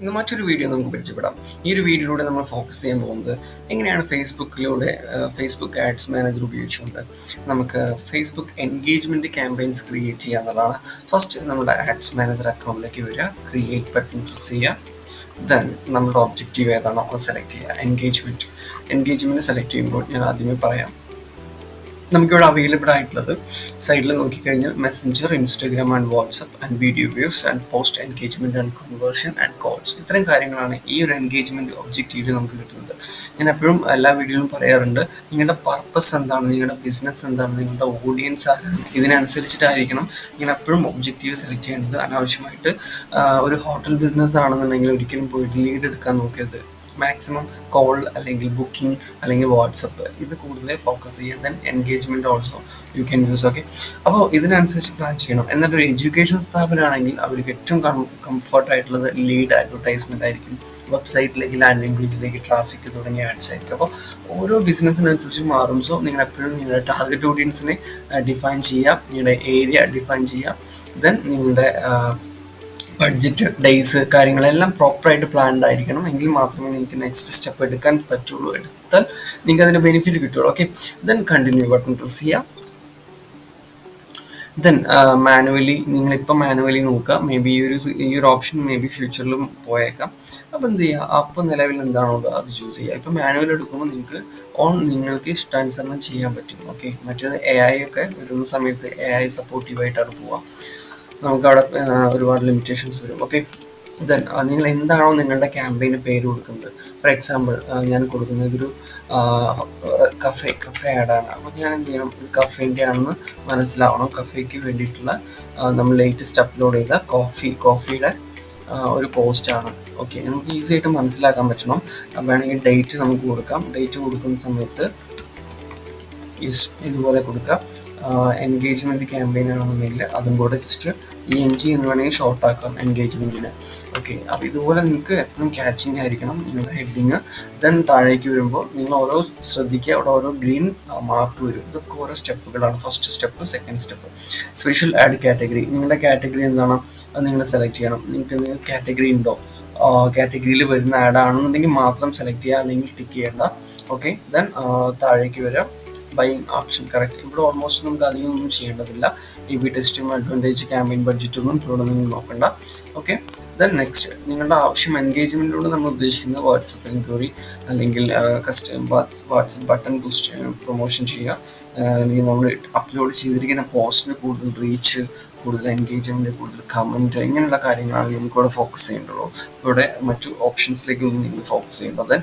ഇന്ന് മറ്റൊരു വീഡിയോ നമുക്ക് പരിചയപ്പെടാം. ഈ ഒരു വീഡിയോയിലൂടെ നമ്മൾ ഫോക്കസ് ചെയ്യാൻ പോകുന്നത് എങ്ങനെയാണ് ഫേസ്ബുക്കിലൂടെ ഫേസ്ബുക്ക് ആഡ്സ് മാനേജർ ഉപയോഗിച്ചുകൊണ്ട് നമുക്ക് ഫേസ്ബുക്ക് എൻഗേജ്മെന്റ് ക്യാമ്പയിൻസ് ക്രിയേറ്റ് ചെയ്യുക എന്നുള്ളതാണ്. ഫസ്റ്റ് നമ്മുടെ ആഡ്സ് മാനേജർ അക്കൗണ്ടിലേക്ക് വരിക ക്രിയേറ്റ് ബട്ടൺ പ്രസ് ചെയ്യുക. ദെൻ നമ്മുടെ ഒബ്ജക്റ്റീവ് ഏതാണോ അത് സെലക്ട് ചെയ്യുക. എൻഗേജ്മെന്റ് എൻഗേജ്മെന്റ് സെലക്ട് ചെയ്യുമ്പോൾ ഞാൻ ആദ്യമേ പറയാം നമുക്കിവിടെ അവൈലബിൾ ആയിട്ടുള്ളത് സൈഡിൽ നോക്കിക്കഴിഞ്ഞാൽ messenger Instagram and WhatsApp and video views and post engagement and conversion and calls ഇത്രയും കാര്യങ്ങളാണ് ഈ ഒരു എൻഗേജ്മെന്റ് ഒബ്ജക്റ്റീവ് നമുക്ക് കിട്ടുന്നത്. ഞാൻ എപ്പോഴും എല്ലാ വീഡിയോയിലും പറയാറുണ്ട് നിങ്ങളുടെ പർപ്പസ് എന്താണ് നിങ്ങളുടെ ബിസിനസ് എന്താണ് നിങ്ങളുടെ ഓഡിയൻസ് ആരാണ് ഇതിനനുസരിച്ചിട്ടായിരിക്കണം നിങ്ങൾ എപ്പോഴും ഒബ്ജക്റ്റീവ് സെലക്ട് ചെയ്യേണ്ടത്. അനാവശ്യമായിട്ട് ഒരു ഹോട്ടൽ ബിസിനസ് ആണെന്നുണ്ടെങ്കിൽ ഒരിക്കലും പോയിട്ട് ലീഡ് എടുക്കാൻ നോക്കരുത്. മാക്സിമം കോൾ അല്ലെങ്കിൽ ബുക്കിംഗ് അല്ലെങ്കിൽ വാട്സപ്പ് ഇത് കൂടുതൽ ഫോക്കസ് ചെയ്യുക. Then engagement also you can use okay അപ്പോൾ ഇതിനനുസരിച്ച് പ്ലാൻ ചെയ്യണം. എന്നാൽ ഒരു എഡ്യൂക്കേഷൻ സ്ഥാപനമാണെങ്കിൽ അവർക്ക് ഏറ്റവും കംഫർട്ട് ആയിട്ടുള്ളത് ലീഡ് അഡ്വർടൈസ്മെന്റ് ആയിരിക്കും. വെബ്സൈറ്റിലേക്ക് ലാൻഡിംഗ് പേജിലേക്ക് ട്രാഫിക് തുടങ്ങിയ ആഡ്സ് ആയിരിക്കും. അപ്പോൾ ഓരോ ബിസിനസ്സിനനുസരിച്ച് മാറും. സോ നിങ്ങൾ എപ്പോഴും നിങ്ങളുടെ ടാർഗറ്റ് ഓഡിയൻസിനെ ഡിഫൈൻ ചെയ്യുക. നിങ്ങളുടെ ഏരിയ ഡിഫൈൻ ചെയ്യുക. ദെൻ നിങ്ങളുടെ ബഡ്ജറ്റ് ഡേയ്സ് കാര്യങ്ങളെല്ലാം പ്രോപ്പറായിട്ട് പ്ലാൻഡ് ആയിരിക്കണം. എങ്കിൽ മാത്രമേ നിങ്ങൾക്ക് നെക്സ്റ്റ് സ്റ്റെപ്പ് എടുക്കാൻ പറ്റുള്ളൂ. എടുത്താൽ നിങ്ങൾക്ക് അതിന് ബെനിഫിറ്റ് കിട്ടുള്ളൂ. Okay then continue button press ചെയ്യാം. ദെൻ മാനുവലി നിങ്ങളിപ്പോൾ മാനുവലി നോക്കുക. മേ ബി ഈ ഒരു ഈ ഒരു ഓപ്ഷൻ മേ ബി ഫ്യൂച്ചറിലും പോയേക്കാം. അപ്പോൾ എന്ത് ചെയ്യുക അപ്പോൾ നിലവിൽ എന്താണോ അത് ചൂസ് ചെയ്യുക ഇപ്പോൾ മാനുവൽ എടുക്കുമ്പോൾ നിങ്ങൾക്ക് ഓൺ നിങ്ങൾക്ക് ഇഷ്ടാനുസരണം ചെയ്യാൻ പറ്റും. ഓക്കെ മറ്റേത് എ ഐ ഒക്കെ വരുന്ന സമയത്ത് എ ഐ സപ്പോർട്ടീവായിട്ടാണ് പോവുക. നമുക്ക് അവിടെ ഒരുപാട് ലിമിറ്റേഷൻസ് വരും. ഓക്കെ ദെൻ നിങ്ങൾ എന്താണോ നിങ്ങളുടെ ക്യാമ്പയിന് പേര് കൊടുക്കുന്നത്? ഫോർ എക്സാമ്പിൾ ഞാൻ കൊടുക്കുന്നത് ഒരു കഫേ കഫേ ആഡാണ് അപ്പോൾ ഞാൻ എന്ത് ചെയ്യണം? കഫേന്റെ ആണെന്ന് മനസ്സിലാവണം. കഫേക്ക് വേണ്ടിയിട്ടുള്ള നമ്മൾ ലേറ്റസ്റ്റ് അപ്ലോഡ് ചെയ്ത കോഫി കോഫിയുടെ ഒരു പോസ്റ്റാണ് ഓക്കെ നമുക്ക് ഈസി ആയിട്ട് മനസ്സിലാക്കാൻ പറ്റണം. വേണമെങ്കിൽ ഡേറ്റ് നമുക്ക് കൊടുക്കാം. ഡേറ്റ് കൊടുക്കുന്ന സമയത്ത് യെസ് ഇതുപോലെ കൊടുക്കാം. എൻഗേജ്മെന്റ് ക്യാമ്പയിൻ ആണെന്നില്ല. അതും കൂടെ ജസ്റ്റ് ഇ എൻ ജി എന്ന് വേണമെങ്കിൽ ഷോർട്ട് ആക്കാം എൻഗേജ്മെന്റിന് ഓക്കെ അപ്പോൾ ഇതുപോലെ നിങ്ങൾക്ക് എപ്പോഴും ക്യാച്ചിങ് ആയിരിക്കണം നിങ്ങളുടെ ഹെഡിങ് ദെൻ താഴേക്ക് വരുമ്പോൾ നിങ്ങൾ ഓരോ ശ്രദ്ധിക്കുക അവിടെ ഓരോ ഗ്രീൻ മാർക്ക് വരും. ഇതൊക്കെ ഓരോ സ്റ്റെപ്പുകളാണ്. First step second step special ad category നിങ്ങളുടെ കാറ്റഗറി എന്താണ്? അത് നിങ്ങൾ സെലക്ട് ചെയ്യണം. നിങ്ങൾക്ക് കാറ്റഗറി ഉണ്ടോ? കാറ്റഗറിയിൽ വരുന്ന ആഡ് മാത്രം സെലക്ട് ചെയ്യുക അല്ലെങ്കിൽ ടിക്ക് ചെയ്യേണ്ട. ഓക്കെ ദെൻ താഴേക്ക് വരാം. ബൈങ് ഓപ്ഷൻ കറക്റ്റ് ഇവിടെ ഓൾമോസ്റ്റ് നമുക്ക് അധികം ഒന്നും ചെയ്യേണ്ടതില്ല. ഈ ബി ടെസ്റ്റും അഡ്വാന്റേജ് ക്യാമ്പയിൻ ബഡ്ജറ്റൊന്നും ഇവിടെ നിങ്ങൾ നോക്കണ്ട. ഓക്കെ ദെൻ നെക്സ്റ്റ് നിങ്ങളുടെ ആവശ്യം എൻഗേജ്മെന്റിലൂടെ നമ്മൾ ഉദ്ദേശിക്കുന്നത് വാട്സപ്പ് എൻക്വയറി അല്ലെങ്കിൽ customer WhatsApp button boost promotion ചെയ്യുക. അല്ലെങ്കിൽ നമ്മൾ അപ്ലോഡ് ചെയ്തിരിക്കുന്ന പോസ്റ്റിന് കൂടുതൽ റീച്ച് കൂടുതൽ എൻഗേജ്മെന്റ് കൂടുതൽ കമന്റ് ഇങ്ങനെയുള്ള കാര്യങ്ങളാണ് നമുക്ക് ഇവിടെ ഫോക്കസ് ചെയ്യേണ്ടുള്ളൂ ഇവിടെ മറ്റു ഓപ്ഷൻസിലേക്കൊന്നും നിങ്ങൾ ഫോക്കസ് ചെയ്യേണ്ടത്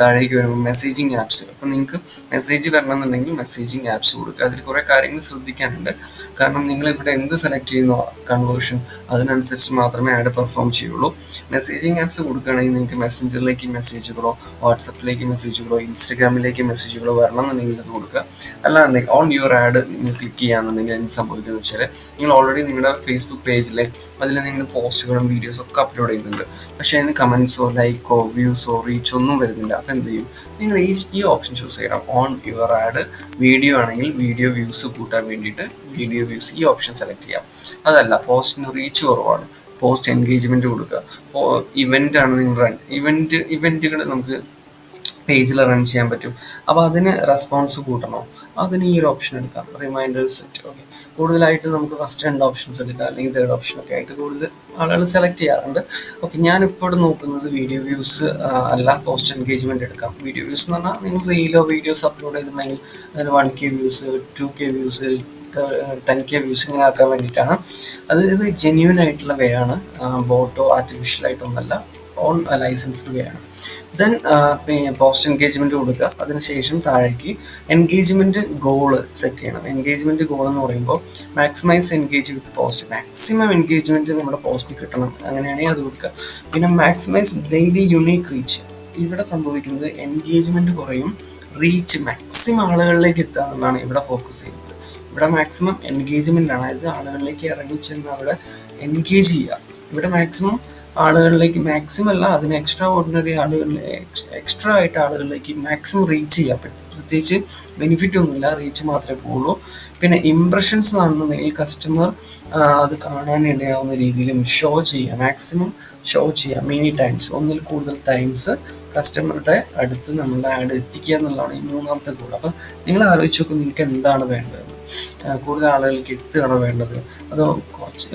താഴേക്ക് വരുമ്പോൾ മെസ്സേജിങ് ആപ്സ് അപ്പം നിങ്ങൾക്ക് മെസ്സേജ് വരണമെന്നുണ്ടെങ്കിൽ മെസ്സേജിങ് ആപ്സ് കൊടുക്കുക. അതിൽ കുറേ കാര്യങ്ങൾ ശ്രദ്ധിക്കാനുണ്ട്. കാരണം നിങ്ങൾ ഇവിടെ എന്ത് സെലക്ട് ചെയ്യുന്നു കൺവേർഷൻ അതിനനുസരിച്ച് മാത്രമേ ആഡ് പെർഫോം ചെയ്യുള്ളൂ. മെസ്സേജിങ് ആപ്സ് കൊടുക്കുകയാണെങ്കിൽ നിങ്ങൾക്ക് മെസ്സഞ്ചറിലേക്ക് മെസ്സേജുകളോ വാട്സപ്പിലേക്ക് മെസ്സേജുകളോ ഇൻസ്റ്റഗ്രാമിലേക്ക് മെസ്സേജുകളോ വരണം എന്നുണ്ടെങ്കിൽ അത് കൊടുക്കുക. അല്ലാന്നുണ്ടെങ്കിൽ ഓൺ യുവർ ആഡ് നിങ്ങൾ ക്ലിക്ക് ചെയ്യാന്നുണ്ടെങ്കിൽ എന്ത് സംഭവിക്കുന്നത് വെച്ചാൽ നിങ്ങൾ ഓൾറെഡി നിങ്ങളുടെ ഫേസ്ബുക്ക് പേജിൽ അതിൽ നിങ്ങൾ പോസ്റ്റുകളും വീഡിയോസും ഒക്കെ അപ്ലോഡ് ചെയ്യുന്നുണ്ട്. പക്ഷേ അതിന് കമൻസോ ലൈക്കോ വ്യൂസോ റീച്ചോ ഒന്നും വരുന്നില്ല. അപ്പം എന്ത് ചെയ്യും? നിങ്ങൾ ഈ ഈ ഓപ്ഷൻ ചൂസ് ചെയ്യണം. ഓൺ യുവർ ആഡ് വീഡിയോ ആണെങ്കിൽ വീഡിയോ വ്യൂസ് കൂട്ടാൻ വേണ്ടിയിട്ട് വീഡിയോ വ്യൂസ് ഈ ഓപ്ഷൻ സെലക്ട് ചെയ്യാം. അതല്ല പോസ്റ്റിന് റീച്ച് കുറവാണ്. പോസ്റ്റ് എൻഗേജ്മെന്റ് കൊടുക്കുക. ഇവന്റ് ആണ് നിങ്ങൾ റൺ ഇവന്റ് ഇവന്റുകൾ നമുക്ക് പേജിൽ റൺ ചെയ്യാൻ പറ്റും. അപ്പോൾ അതിന് റെസ്പോൺസ് കൂട്ടണോ. അതിന് ഈ ഒരു ഓപ്ഷൻ എടുക്കാം. റിമൈൻഡേഴ്സ് സെറ്റ് ഓക്കെ കൂടുതലായിട്ട് നമുക്ക് ഫസ്റ്റ് രണ്ട് ഓപ്ഷൻസ് എടുക്കാം അല്ലെങ്കിൽ തേർഡ് ഓപ്ഷൻ ഒക്കെ ആയിട്ട് കൂടുതൽ ആളുകൾ സെലക്ട് ചെയ്യാറുണ്ട്. ഓക്കെ ഇപ്പോൾ നോക്കുന്നത് വീഡിയോ വ്യൂസ് അല്ല പോസ്റ്റ് എൻഗേജ്മെന്റ് എടുക്കാം. വീഡിയോ വ്യൂസ് എന്ന് പറഞ്ഞാൽ നിങ്ങൾ റീലോ വീഡിയോസ് അപ്ലോഡ് ചെയ്തിട്ടുണ്ടെങ്കിൽ അതിന് one K views two K views ten K views ഇങ്ങനെ ആക്കാൻ വേണ്ടിയിട്ടാണ്. അത് ഇത് ജെന്യൂൻ ആയിട്ടുള്ള വേ ആണ്. ബോട്ടോ ആർട്ടിഫിഷ്യൽ ആയിട്ടൊന്നല്ല ഓൺ ലൈസൻസ്ഡ് വേ ആണ്. ദെൻ പോസ്റ്റ് എൻഗേജ്മെന്റ് കൊടുക്കുക. അതിനുശേഷം താഴേക്ക് എൻഗേജ്മെന്റ് ഗോൾ സെറ്റ് ചെയ്യണം. എൻഗേജ്മെന്റ് ഗോൾ എന്ന് പറയുമ്പോൾ maximise engage with post maximum engagement നമ്മുടെ പോസ്റ്റിന് കിട്ടണം. അങ്ങനെയാണെങ്കിൽ അത് കൊടുക്കുക. പിന്നെ മാക്സിമൈസ് ഡെയിലി യുണീക്ക് റീച്ച് ഇവിടെ സംഭവിക്കുന്നത് എൻഗേജ്മെന്റ് കുറയും റീച്ച് മാക്സിമം ആളുകളിലേക്ക് എത്തുക എന്നാണ് ഇവിടെ ഫോക്കസ് ചെയ്യുന്നത്. ഇവിടെ മാക്സിമം എൻഗേജ്മെന്റ് ആണ്. അതായത് ആളുകളിലേക്ക് ഇറങ്ങി ചെന്ന് അവിടെ എൻഗേജ് ചെയ്യുക. ഇവിടെ മാക്സിമം ആളുകളിലേക്ക് മാക്സിമം അല്ല അതിന് എക്സ്ട്രാ ഓർഡിനറി ആളുകളിൽ എക്സ്ട്രാ ആയിട്ട് ആളുകളിലേക്ക് മാക്സിമം റീച്ച് ചെയ്യാൻ പറ്റും പ്രത്യേകിച്ച് ബെനിഫിറ്റ് ഒന്നുമില്ല റീച്ച് മാത്രമേ പോകുള്ളൂ പിന്നെ ഇംപ്രഷൻസ് കാണുന്നുണ്ടെങ്കിൽ കസ്റ്റമർ അത് കാണാനിടയാവുന്ന രീതിയിലും ഷോ ചെയ്യുക. മാക്സിമം ഷോ ചെയ്യുക. മെനി ടൈംസ് ഒന്നിൽ കൂടുതൽ ടൈംസ് കസ്റ്റമറുടെ അടുത്ത് നമ്മളുടെ ആഡ് എത്തിക്കുക എന്നുള്ളതാണ് ഈ മൂന്നാമത്തെ ഗോൾ അപ്പം നിങ്ങൾ ആലോചിച്ച് നോക്കും നിങ്ങൾക്ക് എന്താണ് വേണ്ടത്. കൂടുതൽ ആളുകൾക്ക് എത്തുകയാണ് വേണ്ടത്. അതോ കുറച്ച്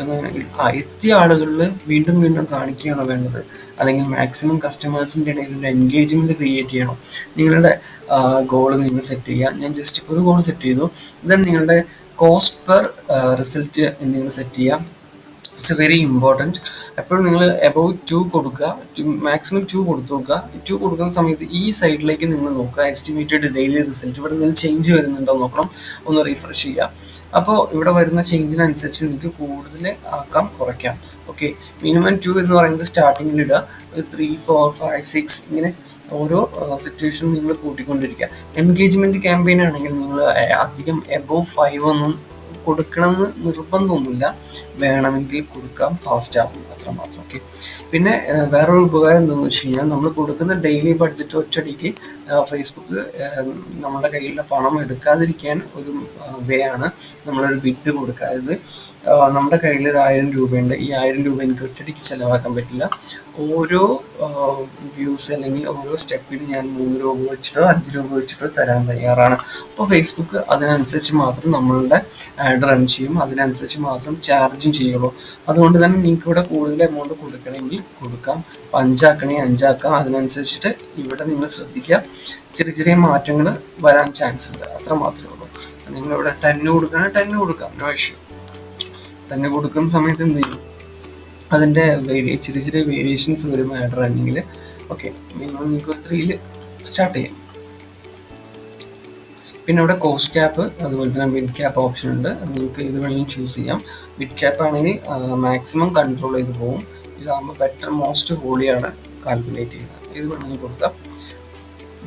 എത്തിയ ആളുകളിൽ വീണ്ടും വീണ്ടും കാണിക്കുകയാണ് വേണ്ടത്. അല്ലെങ്കിൽ മാക്സിമം കസ്റ്റമേഴ്സിന്റെ ഇടയിൽ ഒരു എൻഗേജ്മെന്റ് ക്രിയേറ്റ് ചെയ്യണം. നിങ്ങളുടെ ഗോൾ നിങ്ങൾ സെറ്റ് ചെയ്യുക. ഞാൻ ജസ്റ്റ് ഒരു ഗോൾ സെറ്റ് ചെയ്തു. ദെൻ നിങ്ങളുടെ കോസ്റ്റ് പെർ റിസൾട്ട് നിങ്ങൾ സെറ്റ് ചെയ്യുക. ഇറ്റ്സ് വെരി ഇമ്പോർട്ടന്റ് എപ്പോഴും നിങ്ങൾ എബവ് ടു കൊടുക്കുക. മാക്സിമം ടു കൊടുത്തു നോക്കുക. ടു കൊടുക്കുന്ന സമയത്ത് ഈ സൈഡിലേക്ക് നിങ്ങൾ നോക്കുക. എസ്റ്റിമേറ്റഡ് ഡെയിലി റിസൾട്ട് ഇവിടെ നിങ്ങൾ ചേഞ്ച് വരുന്നുണ്ടോ നോക്കണം. ഒന്ന് റീഫ്രഷ് ചെയ്യുക. അപ്പോൾ ഇവിടെ വരുന്ന ചേഞ്ചിനനുസരിച്ച് നിങ്ങൾക്ക് കൂടുതൽ ആക്കാം കുറയ്ക്കാം. ഓക്കെ മിനിമം ടു എന്ന് പറയുന്നത് സ്റ്റാർട്ടിങ്ങിൽ ഇടുക. ഒരു ത്രീ ഫോർ ഫൈവ് സിക്സ് ഇങ്ങനെ ഓരോ സിറ്റുവേഷനും നിങ്ങൾ കൂട്ടിക്കൊണ്ടിരിക്കുക. എൻഗേജ്മെന്റ് ക്യാമ്പയിൻ ആണെങ്കിൽ നിങ്ങൾ അധികം എബോവ് ഫൈവ് ഒന്നും കൊടുക്കണമെന്ന് നിർബന്ധമൊന്നുമില്ല. വേണമെങ്കിൽ കൊടുക്കാം. ഫാസ്റ്റ് ആവും മാത്രം ഓക്കെ പിന്നെ വേറൊരു ഉപകാരം എന്താണെന്ന് വെച്ച് കഴിഞ്ഞാൽ നമ്മൾ കൊടുക്കുന്ന ഡെയിലി ബഡ്ജറ്റ് ഒറ്റയടിക്ക് ഫേസ്ബുക്ക് നമ്മുടെ കയ്യിലുള്ള പണം എടുക്കാതിരിക്കാൻ ഒരു വേ ആണ് നമ്മളൊരു ബിഡ് കൊടുക്കുക. അതായത് നമ്മുടെ കയ്യിൽ ഒരു ആയിരം രൂപയുണ്ട്. ഈ ആയിരം രൂപ എനിക്ക് ഒറ്റയടിക്ക് ചിലവാക്കാൻ പറ്റില്ല. ഓരോ വ്യൂസ് അല്ലെങ്കിൽ ഓരോ സ്റ്റെപ്പിൽ ഞാൻ മൂന്ന് രൂപ വെച്ചിട്ടോ അഞ്ച് രൂപ വെച്ചിട്ടോ തരാൻ തയ്യാറാണ്. അപ്പോൾ ഫേസ്ബുക്ക് അതിനനുസരിച്ച് മാത്രം നമ്മളുടെ ആഡ് റൺ ചെയ്യും. അതിനനുസരിച്ച് മാത്രം ചാർജും ചെയ്യുള്ളൂ. അതുകൊണ്ട് തന്നെ നിങ്ങൾക്ക് ഇവിടെ കൂടുതൽ എമൗണ്ട് കൊടുക്കണമെങ്കിൽ കൊടുക്കാം. അഞ്ചാക്കണേ അഞ്ചാക്കാം. അതിനനുസരിച്ചിട്ട് ഇവിടെ നിങ്ങൾ ശ്രദ്ധിക്കുക. ചെറിയ ചെറിയ മാറ്റങ്ങൾ വരാൻ ചാൻസ് ഉണ്ട്. അത്ര മാത്രമേ ഉള്ളൂ. നിങ്ങളിവിടെ ടെന്ന് കൊടുക്കണേ. ടെന്ന് കൊടുക്കാം. നോ ഇഷ്യൂ ടെന്ന് കൊടുക്കുന്ന സമയത്ത് എന്ത് ചെയ്യും? അതിന്റെ വേരിയ ചെറിയ ചെറിയ വേരിയേഷൻസ് വരും ആഡ് റണ്ണിങ്ങിൽ ഓക്കെ മിനിമം നിങ്ങൾക്ക് ത്രീയിൽ സ്റ്റാർട്ട് ചെയ്യാം. പിന്നെ ഇവിടെ കോസ്റ്റ് ക്യാപ്പ് അതുപോലെ തന്നെ മിഡ് ക്യാപ്പ് ഓപ്ഷൻ ഉണ്ട്. നിങ്ങൾക്ക് ഇത് വേണമെങ്കിൽ ചൂസ് ചെയ്യാം. മിഡ് ക്യാപ്പ് ആണെങ്കിൽ മാക്സിമം കൺട്രോൾ ചെയ്ത് പോകും ഇതാകുമ്പോൾ ബെറ്റർ മോസ്റ്റ് ഹോളിയാണ് കാൽക്കുലേറ്റ് ചെയ്യുന്നത് ഇത് വേണമെങ്കിൽ കൊടുക്കാം.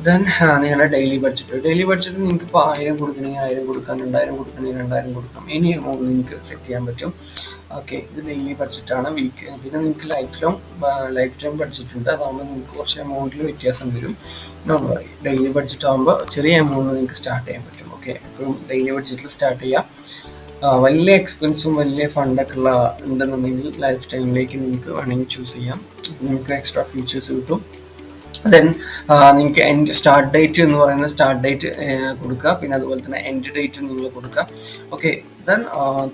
ദെൻ നിങ്ങളുടെ ഡെയിലി ബഡ്ജറ്റ് ഡെയിലി ബഡ്ജറ്റ് നിങ്ങൾക്ക് ഇപ്പോൾ ആയിരം കൊടുക്കണമെങ്കിൽ ആയിരം കൊടുക്കാം രണ്ടായിരം കൊടുക്കണമെങ്കിൽ രണ്ടായിരം കൊടുക്കാം എനി എമൗണ്ട് നിങ്ങൾക്ക് സെറ്റ് ചെയ്യാൻ പറ്റും. ഓക്കെ ഇത് ഡെയിലി ബഡ്ജറ്റാണ് വീക്ക് പിന്നെ നിങ്ങൾക്ക് life long lifetime budget ഉണ്ട്. അതാകുമ്പോൾ നിങ്ങൾക്ക് കുറച്ച് എമൗണ്ടിൽ വ്യത്യാസം വരും. നോ വറി ഡെയിലി ബഡ്ജറ്റ് ആകുമ്പോൾ ചെറിയ എമൗണ്ട് നിങ്ങൾക്ക് സ്റ്റാർട്ട് ചെയ്യാൻ പറ്റും. ഓക്കെ എപ്പോഴും ഡെയിലി ബഡ്ജറ്റിൽ സ്റ്റാർട്ട് ചെയ്യാം. വലിയ എക്സ്പെൻസും വലിയ ഫണ്ടൊക്കെ ഉള്ള ഉണ്ടെന്നുണ്ടെങ്കിൽ ലൈഫ് ടൈമിലേക്ക് നിങ്ങൾക്ക് വേണമെങ്കിൽ ചൂസ് ചെയ്യാം. നിങ്ങൾക്ക് എക്സ്ട്രാ ഫീച്ചേഴ്സ് കിട്ടും. ദെൻ നിങ്ങൾക്ക് എൻഡ് സ്റ്റാർട്ട് ഡേറ്റ് എന്ന് പറയുന്ന സ്റ്റാർട്ട് ഡേറ്റ് കൊടുക്കുക. പിന്നെ അതുപോലെ തന്നെ എൻഡ് ഡേറ്റ് നിങ്ങൾ കൊടുക്കുക. ഓക്കെ ദെൻ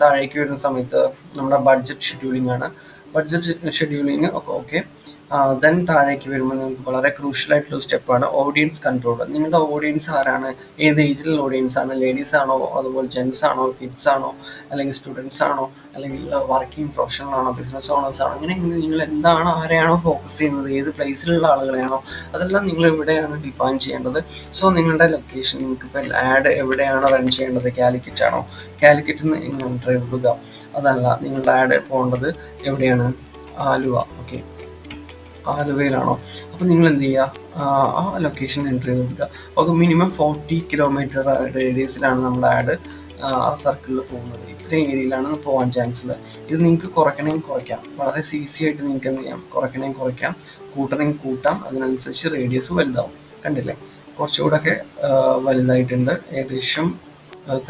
താഴേക്ക് വരുന്ന സമയത്ത് നമ്മുടെ ബഡ്ജറ്റ് ഷെഡ്യൂളിംഗ് ആണ്. ബഡ്ജറ്റ് ഷെഡ്യൂളിംഗ് ഓക്കെ ദെൻ താഴേക്ക് വരുമ്പോൾ നിങ്ങൾക്ക് വളരെ ക്രൂഷ്യൽ ആയിട്ടുള്ള സ്റ്റെപ്പാണ് ഓഡിയൻസ് കൺട്രോൾ നിങ്ങളുടെ ഓഡിയൻസ് ആരാണ്? ഏത് ഏജിലുള്ള ഓഡിയൻസ് ആണ്? ലേഡീസ് ആണോ? അതുപോലെ ജെൻസ് ആണോ? കിഡ്സ് ആണോ? അല്ലെങ്കിൽ സ്റ്റുഡൻസ് ആണോ? അല്ലെങ്കിൽ വർക്കിംഗ് പ്രൊഫഷണൽ ആണോ? ബിസിനസ് ഓണേഴ്സ് ആണോ? അങ്ങനെ ഇങ്ങനെ നിങ്ങൾ എന്താണ് ആരെയാണോ ഫോക്കസ് ചെയ്യുന്നത്? ഏത് പ്ലേസിലുള്ള ആളുകളെയാണോ? അതെല്ലാം നിങ്ങൾ എവിടെയാണ് ഡിഫൈൻ ചെയ്യേണ്ടത്? സോ നിങ്ങളുടെ ലൊക്കേഷൻ നിങ്ങൾക്ക് ഇപ്പോൾ ആഡ് എവിടെയാണ് റൺ ചെയ്യേണ്ടത്? കാലിക്കറ്റ് ആണോ? കാലിക്കറ്റിൽ നിന്ന് ഇങ്ങനെ ഡ്രൈവ് ഇടുക? അതല്ല നിങ്ങളുടെ ആഡ് പോകേണ്ടത് എവിടെയാണ്? ആലുവ. ഓക്കെ ആലുവയിലാണോ അപ്പോൾ നിങ്ങൾ എന്ത് ചെയ്യുക ആ ലൊക്കേഷൻ എന്റർ ചെയ്ത് കൊടുക്കുക. അപ്പോൾ മിനിമം ഫോർട്ടി കിലോമീറ്റർ റേഡിയസിലാണ് നമ്മുടെ ആഡ് ആ സർക്കിളിൽ പോകുന്നത്. ഇത്രയും ഏരിയയിലാണ് പോകാൻ ചാൻസ് ഉള്ളത്. ഇത് നിങ്ങൾക്ക് കുറയ്ക്കണമെങ്കിൽ കുറയ്ക്കാം. വളരെ ഈസി ആയിട്ട് നിങ്ങൾക്ക് എന്ത് ചെയ്യാം? കുറയ്ക്കണമെങ്കിൽ കുറയ്ക്കാം. കൂട്ടണമെങ്കിൽ കൂട്ടാം. അതിനനുസരിച്ച് റേഡിയസ് വലുതാവും. കണ്ടില്ലേ? കുറച്ചുകൂടെ ഒക്കെ വലുതായിട്ടുണ്ട്. ഏകദേശം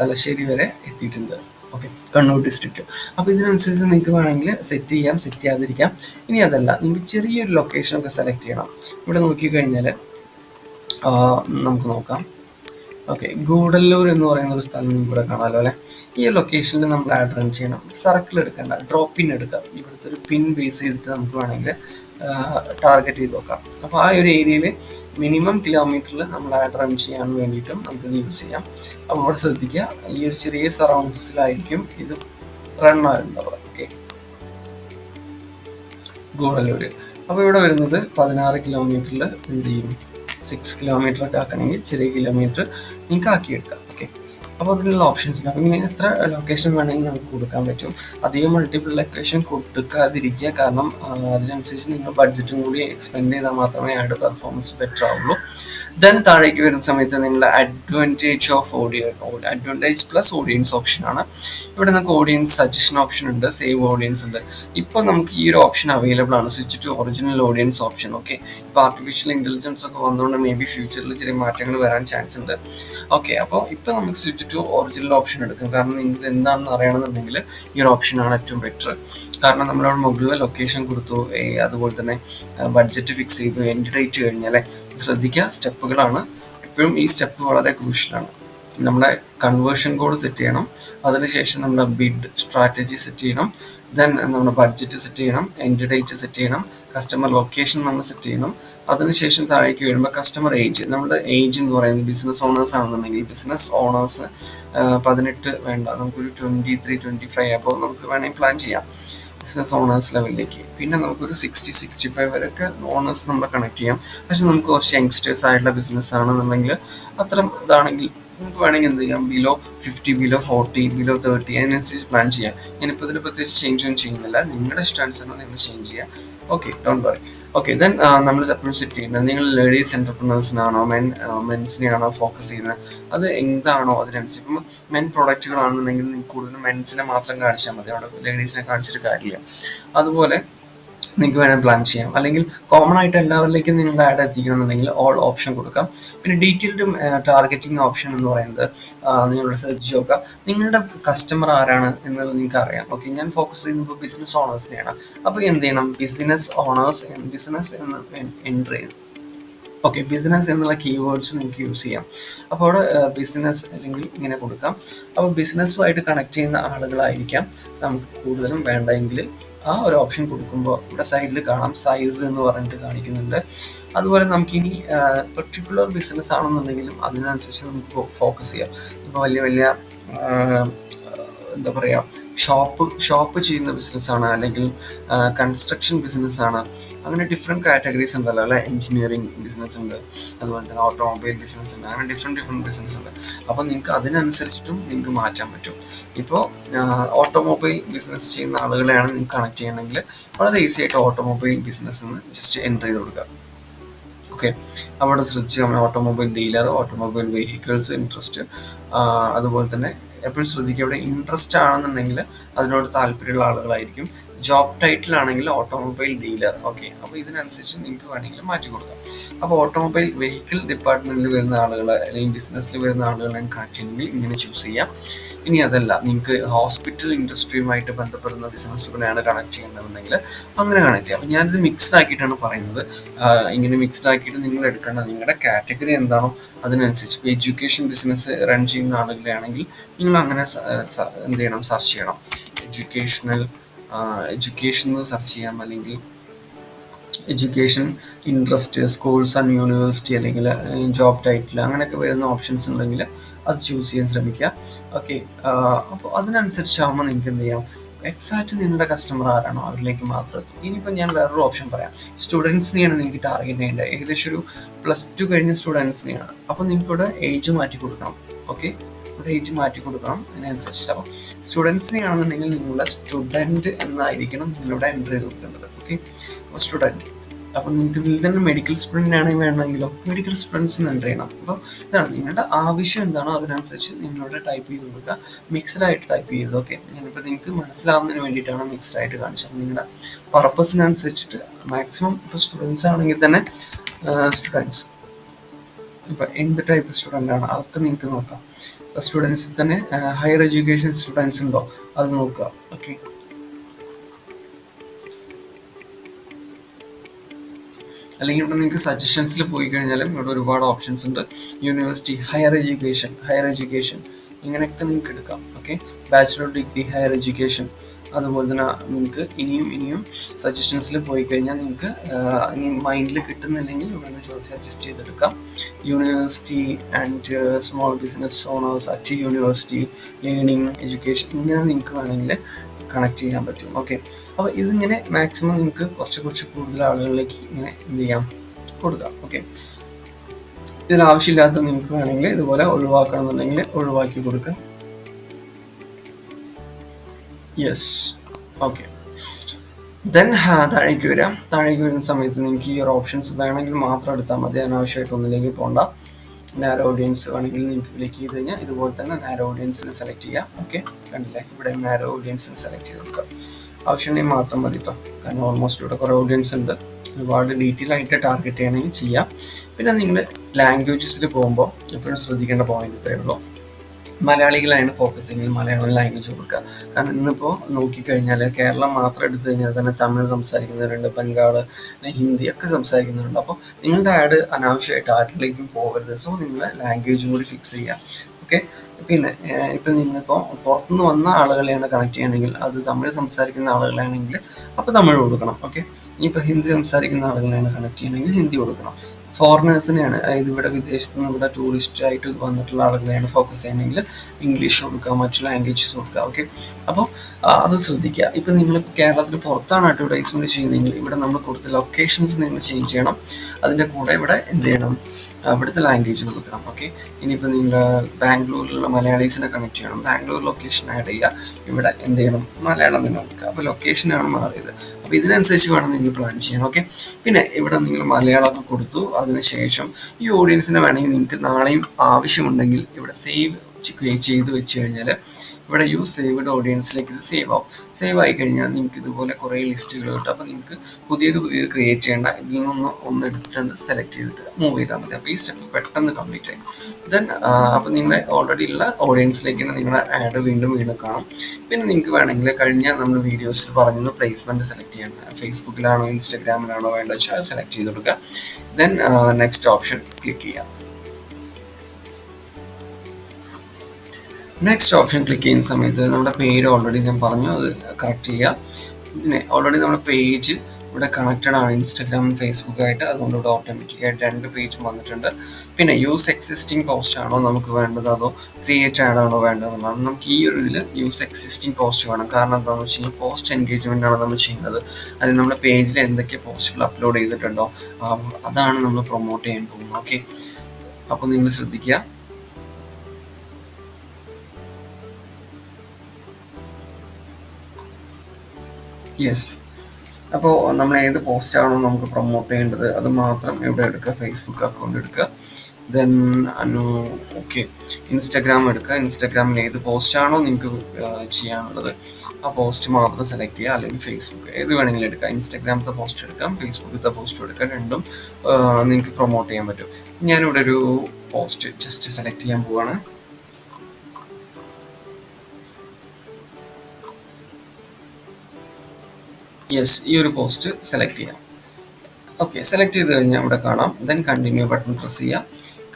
തലശ്ശേരി വരെ എത്തിയിട്ടുണ്ട്. ഓക്കെ കണ്ണൂർ ഡിസ്ട്രിക്റ്റ് അപ്പോൾ ഇതിനനുസരിച്ച് നിങ്ങൾക്ക് വേണമെങ്കിൽ സെറ്റ് ചെയ്യാം സെറ്റ് ചെയ്യാതിരിക്കാം. ഇനി അതല്ല നിങ്ങൾക്ക് ചെറിയൊരു ലൊക്കേഷനൊക്കെ സെലക്ട് ചെയ്യണം. ഇവിടെ നോക്കിക്കഴിഞ്ഞാൽ നമുക്ക് നോക്കാം. ഓക്കെ ഗൂഡല്ലൂർ എന്ന് പറയുന്ന ഒരു സ്ഥലം ഇവിടെ കാണാമല്ലോ അല്ലേ? ഈ ലൊക്കേഷനിൽ നമ്മൾ ആഡ് റൺ ചെയ്യണം. സർക്കിൾ എടുക്കണ്ട ഡ്രോപ്പ് ഇൻ എടുക്കാം. ഇവിടുത്തെ ഒരു പിൻ ബേസ് ചെയ്തിട്ട് നമുക്ക് വേണമെങ്കിൽ ടാർഗറ്റ് ചെയ്ത് നോക്കാം. അപ്പോൾ ആ ഒരു ഏരിയയിൽ മിനിമം കിലോമീറ്ററിൽ നമ്മൾ റൺ ചെയ്യാൻ വേണ്ടിയിട്ടും നമുക്ക് യൂസ് ചെയ്യാം. അപ്പോൾ ഇവിടെ ശ്രദ്ധിക്കുക ഈ ഒരു ചെറിയ സറൗണ്ട്സിലായിരിക്കും ഇത് റൺ ആയിട്ടുണ്ടാവുക ഓക്കെ ഗൂഡല്ലൂർ അപ്പോൾ ഇവിടെ വരുന്നത് പതിനാറ് കിലോമീറ്ററിൽ എന്ത് ചെയ്യും? സിക്സ് കിലോമീറ്റർ ഒക്കെ ആക്കണമെങ്കിൽ ചെറിയ കിലോമീറ്റർ നിങ്ങൾക്ക് ആക്കിയെടുക്കാം. അപ്പോൾ അതിനുള്ള ഓപ്ഷൻസ് ഉണ്ട് അപ്പോൾ ഇങ്ങനെ എത്ര ലൊക്കേഷൻ വേണമെങ്കിൽ നമുക്ക് കൊടുക്കാൻ പറ്റും. അധികം മൾട്ടിപ്പിൾ ലൊക്കേഷൻ കൊടുക്കാതിരിക്കുക. കാരണം അതിനനുസരിച്ച് നിങ്ങൾ ബഡ്ജറ്റും കൂടി എക്സ്പെൻഡ് ചെയ്താൽ മാത്രമേ ആഡ് പെർഫോമൻസ് ബെറ്റർ ആവുള്ളൂ. ദെൻ താഴേക്ക് വരുന്ന സമയത്ത് നിങ്ങളുടെ advantage of audio advantage plus audience option ആണ്. ഇവിടെ നമുക്ക് ഓഡിയൻസ് സജഷൻ ഓപ്ഷൻ ഉണ്ട് സേവ് ഓഡിയൻസ് ഉണ്ട്. ഇപ്പോൾ നമുക്ക് ഈ ഒരു ഓപ്ഷൻ അവൈലബിൾ ആണ്. Switch to original audience option okay ഇപ്പോൾ ആർട്ടിഫിഷ്യൽ ഇന്റലിജൻസ് ഒക്കെ വന്നുകൊണ്ട് മേ ബി ഫ്യൂച്ചറിൽ ചെറിയ മാറ്റങ്ങൾ വരാൻ ചാൻസ് ഉണ്ട്. ഓക്കെ അപ്പോൾ ഇപ്പോൾ നമുക്ക് സ്വിച്ച് ടു ഒറിജിനൽ ഓപ്ഷൻ എടുക്കാം. കാരണം നിങ്ങൾക്ക് എന്താണെന്ന് അറിയണമെന്നുണ്ടെങ്കിൽ ഈ ഒരു ഓപ്ഷനാണ് ഏറ്റവും ബെറ്റർ കാരണം നമ്മളവിടെ മുകളിൽ ലൊക്കേഷൻ കൊടുത്തു അതുപോലെ തന്നെ ബഡ്ജറ്റ് ഫിക്സ് ചെയ്തു എൻഡ് ഡേറ്റ് കഴിഞ്ഞാൽ ശ്രദ്ധിക്കുക. സ്റ്റെപ്പുകളാണ്. എപ്പോഴും ഈ സ്റ്റെപ്പ് വളരെ ക്രൂഷ്യലാണ്. നമ്മുടെ കൺവേർഷൻ കോഡ് സെറ്റ് ചെയ്യണം. അതിനുശേഷം നമ്മുടെ ബിഡ് സ്ട്രാറ്റജി സെറ്റ് ചെയ്യണം. ദെൻ നമ്മുടെ ബഡ്ജറ്റ് സെറ്റ് ചെയ്യണം. എൻഡ് ഡേറ്റ് സെറ്റ് ചെയ്യണം. കസ്റ്റമർ ലൊക്കേഷൻ നമ്മൾ സെറ്റ് ചെയ്യണം. അതിനുശേഷം താഴേക്ക് വരുമ്പോൾ കസ്റ്റമർ ഏജ് നമ്മുടെ ഏജ് എന്ന് പറയുന്നത് ബിസിനസ് ഓണേഴ്സ് ആണെന്നുണ്ടെങ്കിൽ ബിസിനസ് ഓണേഴ്സ് പതിനെട്ട് വേണ്ട. നമുക്കൊരു ട്വന്റി ത്രീ ട്വന്റി ഫൈവ് അപ്പോൾ നമുക്ക് വേണമെങ്കിൽ പ്ലാൻ ചെയ്യാം. ബിസിനസ് ഓണേഴ്സ് ലെവലിലേക്ക് പിന്നെ നമുക്കൊരു സിക്സ്റ്റി സിക്സ്റ്റി ഫൈവ് വരെയൊക്കെ ഓണേഴ്സ് നമ്മൾ കണക്ട് ചെയ്യാം. പക്ഷെ നമുക്ക് കുറച്ച് യങ്സ്റ്റേഴ്സ് ആയിട്ടുള്ള ബിസിനസ് ആണെന്നുണ്ടെങ്കിൽ അത്തരം ഇതാണെങ്കിൽ നമുക്ക് വേണമെങ്കിൽ എന്ത് ചെയ്യാം? Below fifty below forty below thirty അതിനനുസരിച്ച് പ്ലാൻ ചെയ്യാം. ഞാനിപ്പോൾ ഇതിൽ പ്രത്യേകിച്ച് ചേഞ്ച് ഒന്നും ചെയ്യുന്നില്ല. നിങ്ങളുടെ ഇഷ്ടാനുസരണം നിങ്ങൾ ചേഞ്ച് ചെയ്യാം. Okay don't worry okay then നമ്മൾ സെറ്റ് ചെയ്യുന്നത്. നിങ്ങൾ ലേഡീസ് എന്റർപ്രണേഴ്സിനാണോ മെൻ മെൻസിനെയാണോ ഫോക്കസ് ചെയ്യുന്നത്? അത് എന്താണോ അതിനനുസരിച്ച്. ഇപ്പം മെൻ പ്രൊഡക്റ്റുകളാണെന്നുണ്ടെങ്കിൽ നിങ്ങൾക്ക് കൂടുതലും മെൻസിനെ മാത്രം കാണിച്ചാൽ മതി. അവിടെ ലേഡീസിനെ കാണിച്ചിട്ട് കാര്യമില്ല. അതുപോലെ നിങ്ങൾക്ക് വേണമെങ്കിൽ പ്ലാൻ ചെയ്യാം. അല്ലെങ്കിൽ കോമൺ ആയിട്ട് എല്ലാവരിലേക്കും നിങ്ങൾ ആഡ് എത്തിക്കണമെന്നുണ്ടെങ്കിൽ ഓൾ ഓപ്ഷൻ കൊടുക്കാം. പിന്നെ ഡീറ്റെയിൽഡ് ടാർഗറ്റിംഗ് ഓപ്ഷൻ എന്ന് പറയുന്നത് നിങ്ങളുടെ സെർച്ച് നോക്കുക. നിങ്ങളുടെ കസ്റ്റമർ ആരാണ് എന്നത് നിങ്ങൾക്ക് അറിയാം. ഓക്കെ ഞാൻ ഫോക്കസ് ചെയ്യുന്നത് ബിസിനസ് ഓണേഴ്സിനെയാണ് അപ്പോൾ എന്ത് ചെയ്യണം? ബിസിനസ് ഓണേഴ്സ് ബിസിനസ് എന്ന് എൻട്രി ഓക്കെ ബിസിനസ് എന്നുള്ള കീവേഡ്സ് നിങ്ങൾക്ക് യൂസ് ചെയ്യാം. അപ്പോൾ അവിടെ ബിസിനസ് അല്ലെങ്കിൽ ഇങ്ങനെ കൊടുക്കാം. അപ്പോൾ ബിസിനസ്സുമായിട്ട് കണക്ട് ചെയ്യുന്ന ആളുകളായിരിക്കാം നമുക്ക് കൂടുതലും വേണ്ടെങ്കിൽ ആ ഒരു ഓപ്ഷൻ കൊടുക്കുമ്പോൾ ഇവിടെ സൈഡിൽ കാണാം സൈസ് എന്ന് പറഞ്ഞിട്ട് കാണിക്കുന്നുണ്ട്. അതുപോലെ നമുക്കിനി പെർട്ടിക്കുലർ ബിസിനസ് ആണെന്നുണ്ടെങ്കിലും അതിനനുസരിച്ച് നമുക്ക് ഫോക്കസ് ചെയ്യാം. ഇപ്പോൾ വലിയ വലിയ എന്താ പറയുക ഷോപ്പ് ഷോപ്പ് ചെയ്യുന്ന ബിസിനസ്സാണ് അല്ലെങ്കിൽ കൺസ്ട്രക്ഷൻ ബിസിനസ്സാണ് അങ്ങനെ ഡിഫറെന്റ് കാറ്റഗറീസ് ഉണ്ടല്ലോ അല്ലെ? എഞ്ചിനീയറിംഗ് ബിസിനസ് ഉണ്ട് അതുപോലെ തന്നെ ഓട്ടോമൊബൈൽ ബിസിനസ് ഉണ്ട് അങ്ങനെ ഡിഫറെന്റ് ഡിഫറെന്റ് ബിസിനസ് ഉണ്ട്. അപ്പോൾ നിങ്ങൾക്ക് അതിനനുസരിച്ചിട്ടും നിങ്ങൾക്ക് മാറ്റാൻ പറ്റും. ഇപ്പോൾ ഓട്ടോമൊബൈൽ ബിസിനസ് ചെയ്യുന്ന ആളുകളെയാണ് നിങ്ങൾക്ക് കണക്ട് ചെയ്യണമെങ്കിൽ വളരെ ഈസി ആയിട്ട് ഓട്ടോമൊബൈൽ ബിസിനസ് എന്ന് ജസ്റ്റ് എന്റർ ചെയ്ത് കൊടുക്കുക. ഓക്കെ അവിടെ ശ്രദ്ധിച്ച് നമ്മൾ automobile dealer automobile vehicles interest അതുപോലെ തന്നെ എപ്പോഴും ശ്രദ്ധിക്കുക. ഇവിടെ ഇൻട്രസ്റ്റ് ആണെന്നുണ്ടെങ്കിൽ അതിനോട് താല്പര്യമുള്ള ആളുകളായിരിക്കും. ജോബ് ടൈറ്റിൽ ആണെങ്കിൽ ഓട്ടോമൊബൈൽ ഡീലർ ഓക്കെ അപ്പോൾ ഇതിനനുസരിച്ച് നിങ്ങൾക്ക് വേണമെങ്കിൽ മാറ്റി കൊടുക്കാം. അപ്പോൾ ഓട്ടോമൊബൈൽ വെഹിക്കിൾ ഡിപ്പാർട്ട്മെന്റിൽ വരുന്ന ആളുകൾ അല്ലെങ്കിൽ ബിസിനസ്സിൽ വരുന്ന ആളുകളെ കണക്ട് ചെയ്യണമെങ്കിൽ ഇങ്ങനെ ചൂസ് ചെയ്യാം. ഇനി അതല്ല നിങ്ങൾക്ക് ഹോസ്പിറ്റൽ ഇൻഡസ്ട്രിയുമായിട്ട് ബന്ധപ്പെടുന്ന ബിസിനസ്സുകളെയാണ് കണക്ട് ചെയ്യുന്നതെന്നുണ്ടെങ്കിൽ അങ്ങനെ കണക്ട് ചെയ്യാം. അപ്പം ഞാനിത് മിക്സ്ഡ് ആക്കിയിട്ടാണ് പറയുന്നത്. ഇങ്ങനെ മിക്സ്ഡ് ആക്കിയിട്ട് നിങ്ങൾ എടുക്കേണ്ട നിങ്ങളുടെ കാറ്റഗറി എന്താണോ അതിനനുസരിച്ച്. ഇപ്പോൾ എഡ്യൂക്കേഷൻ ബിസിനസ് റൺ ചെയ്യുന്ന ആളുകളെയാണെങ്കിൽ നിങ്ങൾ അങ്ങനെ എന്ത് ചെയ്യണം? സെർച്ച് ചെയ്യണം. എഡ്യൂക്കേഷണൽ എഡ്യൂക്കേഷൻ സെർച്ച് ചെയ്യാം. അല്ലെങ്കിൽ education interest schools and university അല്ലെങ്കിൽ ജോബ് ടൈറ്റിൽ അങ്ങനെയൊക്കെ വരുന്ന ഓപ്ഷൻസ് ഉണ്ടെങ്കിൽ അത് ചൂസ് ചെയ്യാൻ ശ്രമിക്കുക. ഓക്കെ അപ്പോൾ അതിനനുസരിച്ചാകുമ്പോൾ നിങ്ങൾക്ക് എന്ത് ചെയ്യാം? എക്സാക്റ്റ് നിങ്ങളുടെ കസ്റ്റമർ ആരാണോ അവരിലേക്ക് മാത്രം എത്തും. ഇനിയിപ്പോൾ ഞാൻ വേറൊരു ഓപ്ഷൻ പറയാം. സ്റ്റുഡൻസിനെയാണ് നിങ്ങൾക്ക് ടാർഗറ്റ് ചെയ്യേണ്ടത്. ഏകദേശം ഒരു പ്ലസ് ടു കഴിഞ്ഞ സ്റ്റുഡൻസിനെയാണ് അപ്പോൾ നിങ്ങൾക്ക് ഇവിടെ ഏജ് മാറ്റി കൊടുക്കണം. ഓക്കെ ഇവിടെ ഏജ് മാറ്റി കൊടുക്കണം. അതിനനുസരിച്ചാവും. സ്റ്റുഡൻസിനെയാണെന്നുണ്ടെങ്കിൽ നിങ്ങളുടെ സ്റ്റുഡന്റ് എന്നായിരിക്കണം നിങ്ങളുടെ ചെയ്ത് കൊടുക്കേണ്ടത്. ഓക്കെ അപ്പോൾ സ്റ്റുഡന്റ് അപ്പോൾ നിങ്ങൾക്ക് ഇതിൽ തന്നെ മെഡിക്കൽ സ്റ്റുഡന്റ് ആണെങ്കിൽ വേണമെങ്കിലോ മെഡിക്കൽ സ്റ്റുഡൻസിന് എന്റർ ചെയ്യണം. അപ്പോൾ ഇതാണ് നിങ്ങളുടെ ആവശ്യം എന്താണോ അതിനനുസരിച്ച് നിങ്ങളുടെ ടൈപ്പ് ചെയ്ത് കൊടുക്കുക. മിക്സഡ് ആയിട്ട് ടൈപ്പ് ചെയ്ത് ഓക്കെ ഞാനിപ്പോൾ നിങ്ങൾക്ക് മനസ്സിലാവുന്നതിന് വേണ്ടിയിട്ടാണ് മിക്സഡ് ആയിട്ട് കാണിച്ചത്. നിങ്ങളുടെ പർപ്പസിനനുസരിച്ചിട്ട് മാക്സിമം ഇപ്പോൾ സ്റ്റുഡൻസ് ആണെങ്കിൽ തന്നെ സ്റ്റുഡൻസ് ഇപ്പം എന്ത് ടൈപ്പ് സ്റ്റുഡന്റ് ആണ്? അതൊക്കെ നിങ്ങൾക്ക് നോക്കാം. സ്റ്റുഡൻസിൽ തന്നെ ഹയർ എഡ്യൂക്കേഷൻ സ്റ്റുഡൻസ് ഉണ്ടോ? അത് നോക്കുക ഓക്കെ അല്ലെങ്കിൽ ഇവിടെ നിങ്ങൾക്ക് സജഷൻസിൽ പോയി കഴിഞ്ഞാലും ഇവിടെ ഒരുപാട് ഓപ്ഷൻസ് ഉണ്ട്. University higher education higher education ഇങ്ങനെയൊക്കെ നിങ്ങൾക്ക് എടുക്കാം okay bachelor degree higher education അതുപോലെ തന്നെ നിങ്ങൾക്ക് ഇനിയും ഇനിയും സജഷൻസിൽ പോയി കഴിഞ്ഞാൽ നിങ്ങൾക്ക് ഇനി മൈൻഡിൽ കിട്ടുന്നില്ലെങ്കിൽ ഇവിടെ സജസ്റ്റ് ചെയ്തെടുക്കാം. University and small business owners at university learning education ഇങ്ങനെ നിങ്ങൾക്ക് വേണമെങ്കിൽ കണക്ട് ചെയ്യാൻ പറ്റും. ഓക്കെ അപ്പോൾ ഇതിങ്ങനെ മാക്സിമം നിങ്ങൾക്ക് കുറച്ച് കുറച്ച് കൂടുതൽ ആളുകളിലേക്ക് ഇങ്ങനെ എന്ത് ചെയ്യാം? കൊടുക്കാം. ഓക്കെ ഇതിൽ ആവശ്യമില്ലാത്ത നിങ്ങൾക്ക് വേണമെങ്കിൽ ഇതുപോലെ ഒഴിവാക്കണം എന്നുണ്ടെങ്കിൽ ഒഴിവാക്കി കൊടുക്കാം. യെസ് ഓക്കെ ദെൻ താഴേക്ക് വരാം. താഴേക്ക് വരുന്ന സമയത്ത് നിങ്ങൾക്ക് ഈ ഒരു ഓപ്ഷൻസ് വേണമെങ്കിൽ മാത്രം എടുത്താൽ മതി. അനാവശ്യമായിട്ട് ഒന്നിലേക്ക് പോകണ്ട നാരോ ഓഡിയൻസ് വേണമെങ്കിൽ നിങ്ങൾക്ക് ക്ലിക്ക് ചെയ്ത് കഴിഞ്ഞാൽ ഇതുപോലെ തന്നെ നാരോ ഓഡിയൻസിന് സെലക്ട് ചെയ്യാം. ഓക്കെ കണ്ടില്ലേ? ഇവിടെ നാരോ ഓഡിയൻസിന് സെലക്ട് ചെയ്ത് കൊടുക്കാം. ആവശ്യമുണ്ടെങ്കിൽ മാത്രം മതി കേട്ടോ കാരണം ഓൾമോസ്റ്റ് ഇവിടെ കുറേ ഓഡിയൻസ് ഉണ്ട്. ഒരുപാട് ഡീറ്റെയിൽ ആയിട്ട് ടാർഗറ്റ് ചെയ്യണമെങ്കിൽ ചെയ്യാം. പിന്നെ നിങ്ങൾ ലാംഗ്വേജസിൽ പോകുമ്പോൾ എപ്പോഴും ശ്രദ്ധിക്കേണ്ട പോയിന്റ് ഇത്രയേ ഉള്ളൂ. മലയാളികളാണ് ഫോക്കസ് ചെയ്യുന്നത് മലയാളം ലാംഗ്വേജ് കൊടുക്കുക. കാരണം ഇന്നിപ്പോൾ നോക്കിക്കഴിഞ്ഞാൽ കേരളം മാത്രം എടുത്തു കഴിഞ്ഞാൽ തന്നെ തമിഴ് സംസാരിക്കുന്നവരുണ്ട് ബംഗാൾ ഹിന്ദി ഒക്കെ സംസാരിക്കുന്നവരുണ്ട്. അപ്പോൾ നിങ്ങളുടെ ആഡ് അനാവശ്യമായിട്ട് ആരിലേക്കും പോകരുത്. സോ നിങ്ങൾ ലാംഗ്വേജും കൂടി ഫിക്സ് ചെയ്യുക ഓക്കെ പിന്നെ ഇപ്പം നിങ്ങളിപ്പോൾ പുറത്തുനിന്ന് വന്ന ആളുകളെയാണ് കണക്ട് ചെയ്യണമെങ്കിൽ അത് തമിഴ് സംസാരിക്കുന്ന ആളുകളാണെങ്കിൽ അപ്പോൾ തമിഴ് കൊടുക്കണം. ഓക്കെ ഇനിയിപ്പോൾ ഹിന്ദി സംസാരിക്കുന്ന ആളുകളെയാണ് കണക്ട് ചെയ്യണമെങ്കിൽ ഹിന്ദി കൊടുക്കണം. ഫോറിനേഴ്സിനെയാണ് അതായത് ഇവിടെ വിദേശത്ത് നിന്ന് ഇവിടെ ടൂറിസ്റ്റ് ആയിട്ട് വന്നിട്ടുള്ള ആളുകളെയാണ് ഫോക്കസ് ചെയ്യണമെങ്കിൽ ഇംഗ്ലീഷ് കൊടുക്കുക മറ്റു ലാംഗ്വേജസ് കൊടുക്കുക ഓക്കെ അപ്പോൾ അത് ശ്രദ്ധിക്കുക. ഇപ്പം നിങ്ങൾ കേരളത്തിൽ പുറത്താണ് അഡ്വർടൈസ്മെന്റ് ചെയ്യുന്നതെങ്കിൽ ഇവിടെ നമ്മൾ കൊടുത്ത ലൊക്കേഷൻസ് നിങ്ങൾ ചേഞ്ച് ചെയ്യണം. അതിന്റെ കൂടെ ഇവിടെ എന്ത് ചെയ്യണം? അവിടുത്തെ ലാംഗ്വേജ് കൊടുക്കണം. ഓക്കെ ഇനിയിപ്പോൾ നിങ്ങൾ ബാംഗ്ലൂരിലുള്ള മലയാളീസിനെ കണക്ട് ചെയ്യണം. ബാംഗ്ലൂർ ലൊക്കേഷൻ ആഡ് ചെയ്യുക. ഇവിടെ എന്ത് ചെയ്യണം? മലയാളം തന്നെ കൊടുക്കുക. അപ്പോൾ ലൊക്കേഷനാണ് മാറിയത്. അപ്പോൾ ഇതിനനുസരിച്ച് വേണം നിങ്ങൾ പ്ലാൻ ചെയ്യാൻ. ഓക്കെ പിന്നെ ഇവിടെ നിങ്ങൾ മലയാളമൊക്കെ കൊടുത്തു. അതിനുശേഷം ഈ ഓഡിയൻസിനെ വേണമെങ്കിൽ നിങ്ങൾക്ക് നാളെയും ആവശ്യമുണ്ടെങ്കിൽ ഇവിടെ സേവ് ചെയ്ത് വെച്ച് കഴിഞ്ഞാൽ ഇവിടെ യൂസ് സേവ്ഡ് ഓഡിയൻസിലേക്ക് ഇത് സേവ് ആവും. സേവ് ആയി കഴിഞ്ഞാൽ നിങ്ങൾക്ക് ഇതുപോലെ കുറേ ലിസ്റ്റുകൾ കിട്ടും. അപ്പോൾ നിങ്ങൾക്ക് പുതിയത് പുതിയത് ക്രിയേറ്റ് ചെയ്യേണ്ട ഇതിൽ നിന്ന് ഒന്ന് എടുത്തിട്ടുണ്ട് സെലക്ട് ചെയ്തിട്ട് മൂവ് ചെയ്താൽ മതി. അപ്പോൾ ഈ സ്റ്റെപ്പ് പെട്ടെന്ന് കംപ്ലീറ്റ് ആയി. ദെൻ അപ്പോൾ നിങ്ങൾ ഓൾറെഡി ഉള്ള ഓഡിയൻസിലേക്ക് തന്നെ നിങ്ങളുടെ ആഡ് വീണ്ടും വീണ്ടും കാണും. പിന്നെ നിങ്ങൾക്ക് വേണമെങ്കിൽ കഴിഞ്ഞ നമ്മൾ വീഡിയോസിൽ പറഞ്ഞു പ്ലേസ്മെന്റ് സെലക്ട് ചെയ്യണം ഫേസ്ബുക്കിലാണോ ഇൻസ്റ്റാഗ്രാമിലാണോ വേണ്ടത് വെച്ചാൽ സെലക്ട് ചെയ്ത് കൊടുക്കുക. ദെൻ നെക്സ്റ്റ് ഓപ്ഷൻ ക്ലിക്ക് ചെയ്യാം നെക്സ്റ്റ് ഓപ്ഷൻ ക്ലിക്ക് ചെയ്യുന്ന സമയത്ത് നമ്മുടെ പേര് ഓൾറെഡി ഞാൻ പറഞ്ഞു അത് കറക്റ്റ് ചെയ്യുക. പിന്നെ ഓൾറെഡി നമ്മുടെ പേജ് ഇവിടെ കണക്റ്റഡ് ആണ് ഇൻസ്റ്റാഗ്രാമും ഫേസ്ബുക്ക് ആയിട്ട്. അതുകൊണ്ട് ഇവിടെ ഓട്ടോമാറ്റിക് ആയിട്ട് രണ്ട് പേജും വന്നിട്ടുണ്ട്. പിന്നെ യൂസ് എക്സിസ്റ്റിംഗ് പോസ്റ്റ് ആണോ നമുക്ക് വേണ്ടത്? അതോ ക്രിയേറ്റ് ആഡ് ആണോ വേണ്ടതെന്നാണ് നമുക്ക് ഈ ഒരു ഇതിൽ യൂസ് എക്സിസ്റ്റിംഗ് പോസ്റ്റ് വേണം. കാരണം എന്താണെന്ന് വെച്ച് കഴിഞ്ഞാൽ പോസ്റ്റ് എൻഗേജ്മെന്റ് ആണ് നമ്മൾ ചെയ്യുന്നത്. അതിൽ നമ്മുടെ പേജിൽ എന്തൊക്കെ പോസ്റ്റുകൾ അപ്ലോഡ് ചെയ്തിട്ടുണ്ടോ? അതാണ് നമ്മൾ പ്രൊമോട്ട് ചെയ്യാൻ പോകുന്നത്. ഓക്കെ അപ്പോൾ നിങ്ങൾ ശ്രദ്ധിക്കുക. യെസ് അപ്പോൾ നമ്മൾ ഏത് പോസ്റ്റാണോ നമുക്ക് പ്രൊമോട്ട് ചെയ്യേണ്ടത് അത് മാത്രം ഇവിടെ എടുക്കുക? ഫേസ്ബുക്ക് അക്കൗണ്ട് എടുക്കുക. ദെൻ അനു ഓക്കെ ഇൻസ്റ്റഗ്രാം എടുക്കുക. ഇൻസ്റ്റഗ്രാമിൽ ഏത് പോസ്റ്റാണോ നിങ്ങൾക്ക് ചെയ്യാനുള്ളത് ആ പോസ്റ്റ് മാത്രം സെലക്ട് ചെയ്യുക. അല്ലെങ്കിൽ ഫേസ്ബുക്ക് ഏത് വേണമെങ്കിലും എടുക്കാം. ഇൻസ്റ്റഗ്രാമത്തെ പോസ്റ്റ് എടുക്കാം ഫേസ്ബുക്കിലത്തെ പോസ്റ്റ് എടുക്കാം. രണ്ടും നിങ്ങൾക്ക് പ്രൊമോട്ട് ചെയ്യാൻ പറ്റും. ഞാനിവിടെ ഒരു പോസ്റ്റ് ജസ്റ്റ് സെലക്ട് ചെയ്യാൻ പോവാണ്. യെസ് ഈ ഒരു പോസ്റ്റ് സെലക്ട് ചെയ്യാം. ഓക്കെ സെലക്ട് ചെയ്ത് കഴിഞ്ഞാൽ ഇവിടെ കാണാം. ദെൻ കണ്ടിന്യൂ ബട്ടൺ പ്രസ് ചെയ്യാം.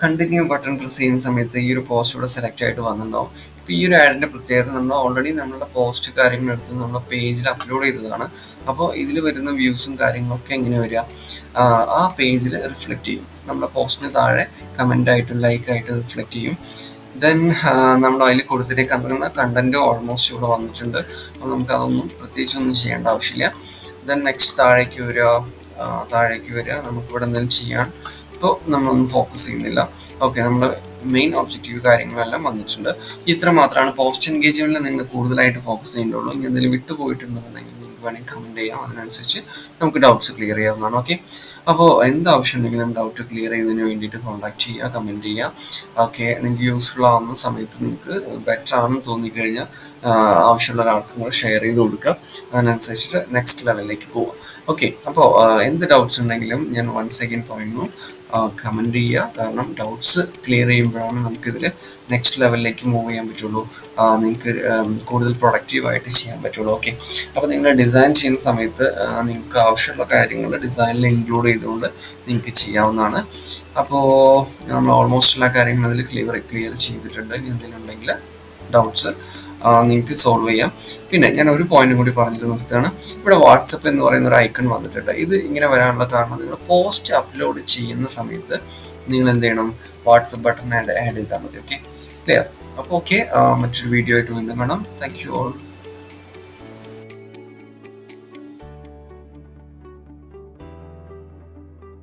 കണ്ടിന്യൂ ബട്ടൺ പ്രസ് ചെയ്യുന്ന സമയത്ത് ഈ ഒരു പോസ്റ്റ് ഇവിടെ സെലക്ട് ആയിട്ട് വന്നിട്ടുണ്ടാവും. ഇപ്പോൾ ഈ ഒരു ആഡിന്റെ പ്രത്യേകത നമ്മൾ ഓൾറെഡി നമ്മളുടെ പോസ്റ്റ് കാര്യങ്ങൾ എടുത്ത് നമ്മുടെ പേജിൽ അപ്ലോഡ് ചെയ്തതാണ്. അപ്പോൾ ഇതിൽ വരുന്ന വ്യൂസും കാര്യങ്ങളൊക്കെ എങ്ങനെ വരിക? ആ പേജിൽ റിഫ്ലക്റ്റ് ചെയ്യും. നമ്മുടെ പോസ്റ്റിന് താഴെ കമന്റ് ആയിട്ടും ലൈക്ക് ആയിട്ടും റിഫ്ലക്റ്റ് ചെയ്യും. ദെൻ നമ്മൾ അതിൽ കൊടുത്തിട്ടേക്കുന്ന കണ്ടന്റ് ഓൾമോസ്റ്റ് ഇവിടെ വന്നിട്ടുണ്ട്. അപ്പോൾ നമുക്ക് അതൊന്നും പ്രത്യേകിച്ച് ഒന്നും ചെയ്യേണ്ട ആവശ്യമില്ല. ദെൻ നെക്സ്റ്റ് താഴേക്ക് വരിക താഴേക്ക് വരിക നമുക്ക് ഇവിടെ എന്തെങ്കിലും ചെയ്യാൻ. ഇപ്പോൾ നമ്മളൊന്നും ഫോക്കസ് ചെയ്യുന്നില്ല. ഓക്കെ നമ്മൾ മെയിൻ ഒബ്ജക്റ്റീവ് കാര്യങ്ങളെല്ലാം വന്നിട്ടുണ്ട്. ഇത്ര മാത്രമാണ്. പോസ്റ്റ് എൻഗേജ്മെന്റിൽ നിങ്ങൾ കൂടുതലായിട്ട് ഫോക്കസ് ചെയ്യേണ്ടുള്ളൂ ഇനി എന്തെങ്കിലും വിട്ടുപോയിട്ടുണ്ടെന്നുണ്ടെങ്കിൽ നിങ്ങൾക്ക് വേണമെങ്കിൽ കമന്റ് ചെയ്യാം. അതിനനുസരിച്ച് നമുക്ക് ഡൗട്ട്സ് ക്ലിയർ ചെയ്യാവുന്നതാണ്. ഓക്കെ അപ്പോൾ എന്ത് ആവശ്യമുണ്ടെങ്കിലും ഡൗട്ട് ക്ലിയർ ചെയ്യുന്നതിന് വേണ്ടിയിട്ട് കോൺടാക്ട് ചെയ്യുക കമന്റ് ചെയ്യുക. ഓക്കെ നിങ്ങൾക്ക് യൂസ്ഫുൾ ആവുന്ന സമയത്ത് നിങ്ങൾക്ക് ബെറ്റർ ആണെന്ന് തോന്നിക്കഴിഞ്ഞാൽ ആവശ്യമുള്ള ഒരാൾക്ക് നിങ്ങൾ ഷെയർ ചെയ്ത് കൊടുക്കുക. അതിനനുസരിച്ചിട്ട് നെക്സ്റ്റ് ലെവലിലേക്ക് പോവുക. ഓക്കെ അപ്പോൾ എന്ത് ഡൗട്ട്സ് ഉണ്ടെങ്കിലും ഞാൻ വൺ സെക്കൻഡ് പറയുന്നു. കമന്റ് ചെയ്യുക. കാരണം ഡൗട്ട്സ് ക്ലിയർ ചെയ്യുമ്പോഴാണ് നമുക്കിതിൽ നെക്സ്റ്റ് ലെവലിലേക്ക് മൂവ് ചെയ്യാൻ പറ്റുള്ളൂ. നിങ്ങൾക്ക് കൂടുതൽ പ്രൊഡക്റ്റീവായിട്ട് ചെയ്യാൻ പറ്റുള്ളൂ. ഓക്കെ അപ്പോൾ നിങ്ങൾ ഡിസൈൻ ചെയ്യുന്ന സമയത്ത് നിങ്ങൾക്ക് ആവശ്യമുള്ള കാര്യങ്ങൾ ഡിസൈനിൽ ഇൻക്ലൂഡ് ചെയ്തുകൊണ്ട് നിങ്ങൾക്ക് ചെയ്യാവുന്നതാണ്. അപ്പോൾ നമ്മൾ ഓൾമോസ്റ്റ് എല്ലാ കാര്യങ്ങളും അതിൽ ക്ലിയർ ക്ലിയർ ചെയ്തിട്ടുണ്ട്. ഇനി എന്തെങ്കിലും ഉണ്ടെങ്കിൽ ഡൗട്ട്സ് നിങ്ങൾക്ക് സോൾവ് ചെയ്യാം. പിന്നെ ഞാൻ ഒരു പോയിന്റ് കൂടി പറഞ്ഞത് നിർത്തുകയാണ്. ഇവിടെ വാട്സപ്പ് എന്ന് പറയുന്ന ഒരു ഐക്കൺ വന്നിട്ടുണ്ട്. ഇത് ഇങ്ങനെ വരാനുള്ള കാരണം നിങ്ങൾ പോസ്റ്റ് അപ്ലോഡ് ചെയ്യുന്ന സമയത്ത് നിങ്ങൾ എന്ത് ചെയ്യണം? വാട്സപ്പ് ബട്ടൺ ആഡ് ആഡ് ചെയ്താൽ മതി ഓക്കെ ക്ലിയർ അപ്പോൾ ഓക്കെ മറ്റൊരു വീഡിയോ ആയിട്ട് വീണ്ടും വേണം താങ്ക് യു ഓൾ